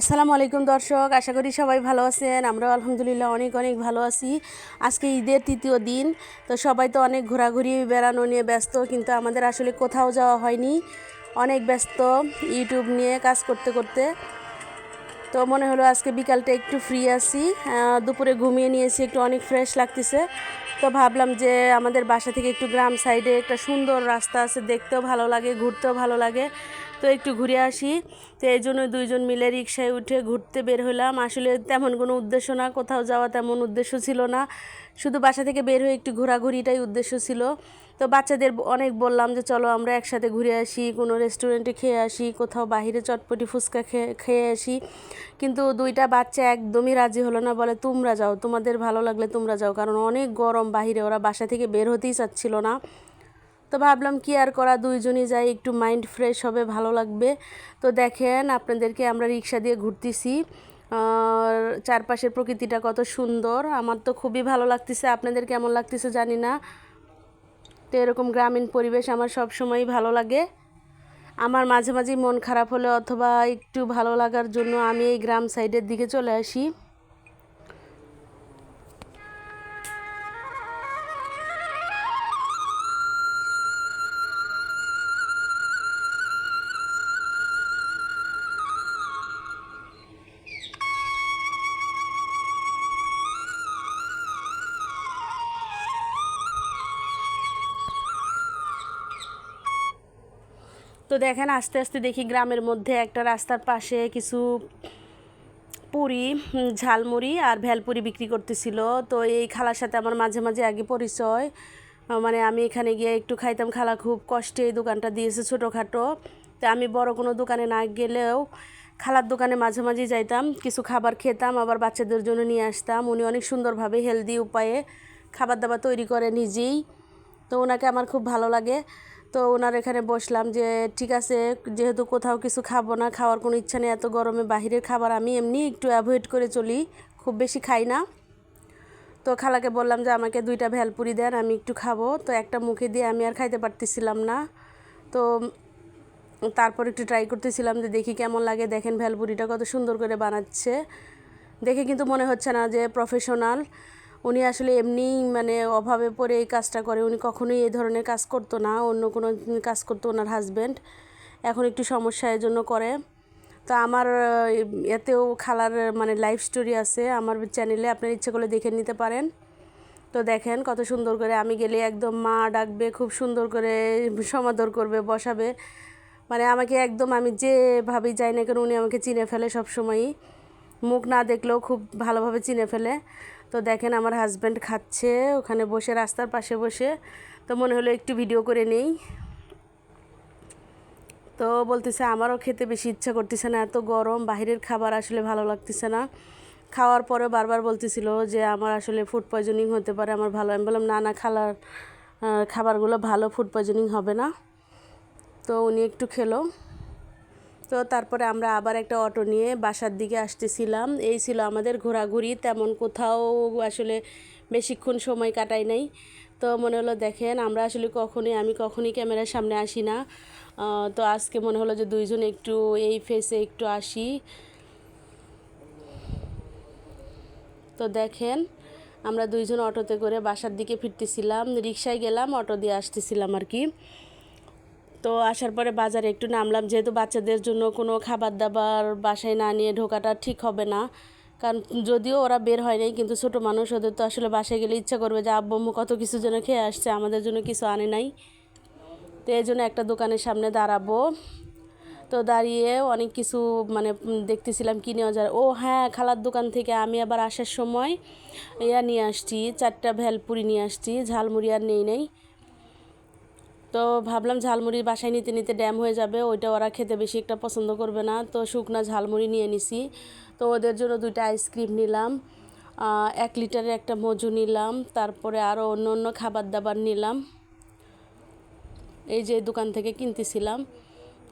আসসালামু আলাইকুম দর্শক, আশা করি সবাই ভালো আছেন। আমরাও আলহামদুলিল্লাহ অনেক অনেক ভালো আছি। আজকে ঈদের তৃতীয় দিন, তো সবাই তো অনেক ঘোরাঘুরি, বেড়ানো নিয়ে ব্যস্ত, কিন্তু আমাদের আসলে কোথাও যাওয়া হয়নি। অনেক ব্যস্ত ইউটিউব নিয়ে কাজ করতে করতে। তো মনে হলো আজকে বিকালটা একটু ফ্রি আছি। দুপুরে ঘুমিয়ে নিয়েছি, একটু অনেক ফ্রেশ লাগতেছে। তো ভাবলাম যে আমাদের বাসা থেকে একটু গ্রাম সাইডে একটা সুন্দর রাস্তা আছে, দেখতেও ভালো লাগে, ঘুরতেও ভালো লাগে। তো একটু ঘুরে আসি। তো এই জন্য দুইজন মিলে রিক্সায় উঠে ঘুরতে বের হলাম। আসলে তেমন কোনো উদ্দেশ্য না, কোথাও যাওয়া তেমন উদ্দেশ্য ছিল না। শুধু বাসা থেকে বের হয়ে একটু ঘোরাঘুরিটাই উদ্দেশ্য ছিল। তো বাচ্চাদের অনেক বললাম যে, চলো আমরা একসাথে ঘুরে আসি, কোনো রেস্টুরেন্টে খেয়ে আসি, কোথাও বাইরে চটপটি ফুচকা খেয়ে খেয়ে আসি। কিন্তু দুইটা বাচ্চা একদমই রাজি হলো না, বলে, তোমরা যাও, তোমাদের ভালো লাগলে তোমরা যাও। কারণ অনেক গরম বাহিরে, ওরা বাসা থেকে বের হতেই চাচ্ছিল না। তো ভাবলাম কি আর করা, দুইজনই যাই, একটু মাইন্ড ফ্রেশ হবে, ভালো লাগবে। তো দেখেন, আপনাদেরকে আমরা রিক্সা দিয়ে ঘুরতেছি। চারপাশের প্রকৃতিটা কত সুন্দর, আমার তো খুবই ভালো লাগতেছে। আপনাদের কেমন লাগতেছে জানি না। তো এরকম গ্রামীণ পরিবেশ আমার সব সময়ই ভালো লাগে। আমার মাঝে মাঝেই মন খারাপ হলে অথবা একটু ভালো লাগার জন্য আমি এই গ্রাম সাইডের দিকে চলে আসি। তো দেখেন আস্তে আস্তে দেখি গ্রামের মধ্যে একটা রাস্তার পাশে কিছু পুরি ঝালমুড়ি আর ভেলপুরি বিক্রি করতেছিল। তো এই খালার সাথে আমার মাঝে মাঝে আগে পরিচয়। মানে আমি এখানে গিয়ে একটু খাইতাম, খালা খুব কষ্টে এই দোকানটা দিয়েছে ছোটোখাটো। তো আমি বড় কোনো দোকানে না গেলেও খালার দোকানে মাঝে মাঝেই যাইতাম, কিছু খাবার খেতাম, আবার বাচ্চাদের জন্য নিয়ে আসতাম। উনি অনেক সুন্দরভাবে হেলদি উপায়ে খাবার দাবার তৈরি করে নিজেই। তো ওনাকে আমার খুব ভালো লাগে। তো ওনার এখানে বসলাম যে, ঠিক আছে, যেহেতু কোথাও কিছু খাব না, খাওয়ার কোনো ইচ্ছা নেই, এত গরমে বাহিরের খাবার আমি এমনি একটু অ্যাভয়েড করে চলি, খুব বেশি খাই না। তো খালাকে বললাম যে, আমাকে দুইটা ভেলপুরি দেন, আমি একটু খাব। তো একটা মুখে দিয়ে আমি আর খাইতে পারতেছিলাম না। তো তারপর একটু ট্রাই করতেছিলাম যে, দেখি কেমন লাগে, দেখেন ভেলপুরিটা কত সুন্দর করে বানাচ্ছে। দেখে কিন্তু মনে হচ্ছে না যে প্রফেশনাল উনি আসলে এমনি মানে অভাবে পড়ে এই কাজটা করে। উনি কখনোই এই ধরনের কাজ করতো না, অন্য কোনো কাজ করতো ওনার হাজব্যান্ড এখন একটু সমস্যা জন্য করে। তো আমার এতেও খালার মানে লাইফ স্টোরি আছে। আমার চ্যানেলে আপনার ইচ্ছে করলে দেখে নিতে পারেন। তো দেখেন কত সুন্দর করে আমি গেলে একদম মা ডাকবে, খুব সুন্দর করে সমাদর করবে, বসাবে। মানে আমাকে একদম আমি যেভাবেই যাই না কেন উনি আমাকে চিনে ফেলে সব সময়ই মুখ না দেখলেও খুব ভালোভাবে চিনে ফেলে। তো দেখেন আমার হাজব্যান্ড খাচ্ছে, ওখানে বসে, রাস্তার পাশে বসে। তো মনে হলো একটু ভিডিও করে নেই। তো বলতেছে, আমারও খেতে বেশি ইচ্ছা করতেছে না, এত গরম বাইরের খাবার আসলে ভালো লাগতেছে না। খাওয়ার পরেও বারবার বলতেছিল যে, আমার আসলে ফুড পয়জনিং হতে পারে, আমার ভালো। আমি বললাম, না না, খালার খাবারগুলো ভালো ফুড পয়জনিং হবে না। তো উনি একটু খেলো। তো তারপরে আমরা আবার একটা অটো নিয়ে বাসার দিকে আসতেছিলাম। এই ছিল আমাদের ঘোরাঘুরি, তেমন কোথাও আসলে বেশিক্ষণ সময় কাটাই নাই। তো মনে হলো দেখেন, আমরা আসলে কখনোই, আমি কখনই ক্যামেরার সামনে আসি না। তো আজকে মনে হলো যে দুইজন একটু এই ফেসে একটু আসি। তো দেখেন, আমরা দুইজন অটোতে করে বাসার দিকে ফিরতেছিলাম। রিক্সায় গেলাম, অটো দিয়ে আসতেছিলাম আর কি। তো আসার পরে বাজারে একটু নামলাম। যেহেতু বাচ্চাদের জন্য কোনো খাবার দাবার বাসায় না নিয়ে ঢোকাটা ঠিক হবে না। কারণ যদিও ওরা বের হয় নাই, কিন্তু ছোটো মানুষ, ওদের তো আসলে বাসায় গেলে ইচ্ছা করবে যে, আব্বু কত কিছু যেন খেয়ে আসছে, আমাদের জন্য কিছু আনে নাই। তো এই জন্য একটা দোকানের সামনে দাঁড়াবো। তো দাঁড়িয়ে অনেক কিছু মানে দেখতেছিলাম কি নেওয়া যায়। ও হ্যাঁ খালার দোকান থেকে আমি আবার আসার সময় ইয়া নিয়ে আসছি, চারটা ভেলপুরি নিয়ে আসছি, ঝালমুড়ি আর নেই নেই। তো ভাবলাম ঝালমুড়ি বাসায় নিতে নিতে ড্যাম হয়ে যাবে, ওইটা ওরা খেতে বেশি একটা পছন্দ করবে না। তো শুকনা ঝালমুড়ি নিয়ে নিছি। তো ওদের জন্য দুইটা আইসক্রিম নিলাম এক লিটারের একটা মজু নিলাম, তারপরে আরও অন্য অন্য খাবার দাবার নিলাম। এই যে দোকান থেকে কিনতেছিলাম,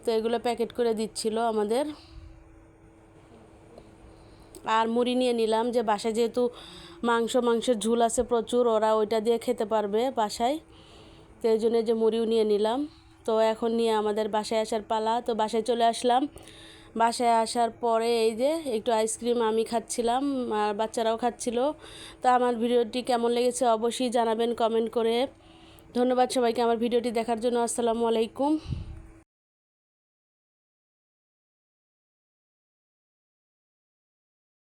তো এগুলো প্যাকেট করে দিচ্ছিল আমাদের। আর মুড়ি নিয়ে নিলাম যে বাসায় যেহেতু মাংস, মাংসের ঝুল আছে প্রচুর, ওরা ওইটা দিয়ে খেতে পারবে বাসায়। তো এই জন্য যে মুড়িও নিয়ে নিলাম। তো এখন নিয়ে আমাদের বাসায় আসার পালা। তো বাসায় চলে আসলাম। বাসায় আসার পরে এই যে একটু আইসক্রিম আমি খাচ্ছিলাম, আর বাচ্চারাও খাচ্ছিল। তো আমার ভিডিওটি কেমন লেগেছে অবশ্যই জানাবেন কমেন্ট করে। ধন্যবাদ সবাইকে আমার ভিডিওটি দেখার জন্য। আসসালামু আলাইকুম।